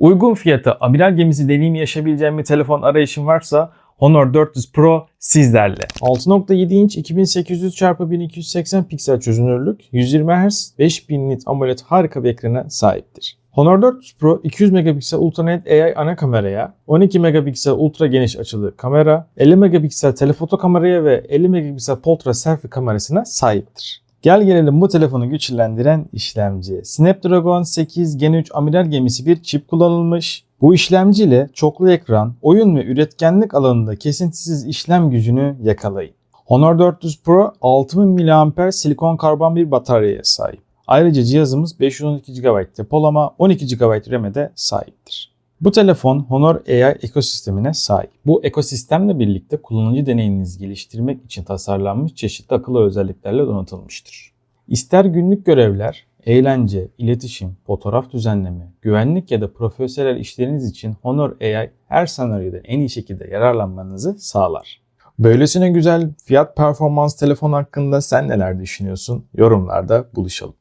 Uygun fiyata amiral gemisi deneyimi yaşayabileceğim bir telefon arayışın varsa Honor 400 Pro sizlerle. 6.7 inç 2800 x 1280 piksel çözünürlük, 120 Hz 5000 nit AMOLED harika bir ekrana sahiptir. Honor 400 Pro 200 megapiksel Ultra Net AI ana kameraya, 12 megapiksel ultra geniş açılı kamera, 50 megapiksel telefoto kameraya ve 50 megapiksel portre selfie kamerasına sahiptir. Gel gelelim bu telefonu güçlendiren işlemciye. Snapdragon 8 Gen 3 amiral gemisi bir çip kullanılmış. Bu işlemci ile çoklu ekran, oyun ve üretkenlik alanında kesintisiz işlem gücünü yakalayın. Honor 400 Pro 6000 mAh silikon karbon bir bataryaya sahip. Ayrıca cihazımız 512 GB depolama, 12 GB RAM'e de sahiptir. Bu telefon Honor AI ekosistemine sahip. Bu ekosistemle birlikte kullanıcı deneyiminizi geliştirmek için tasarlanmış çeşitli akıllı özelliklerle donatılmıştır. İster günlük görevler, eğlence, iletişim, fotoğraf düzenleme, güvenlik ya da profesyonel işleriniz için Honor AI her senaryoda en iyi şekilde yararlanmanızı sağlar. Böylesine güzel fiyat performans telefon hakkında sen neler düşünüyorsun? Yorumlarda buluşalım.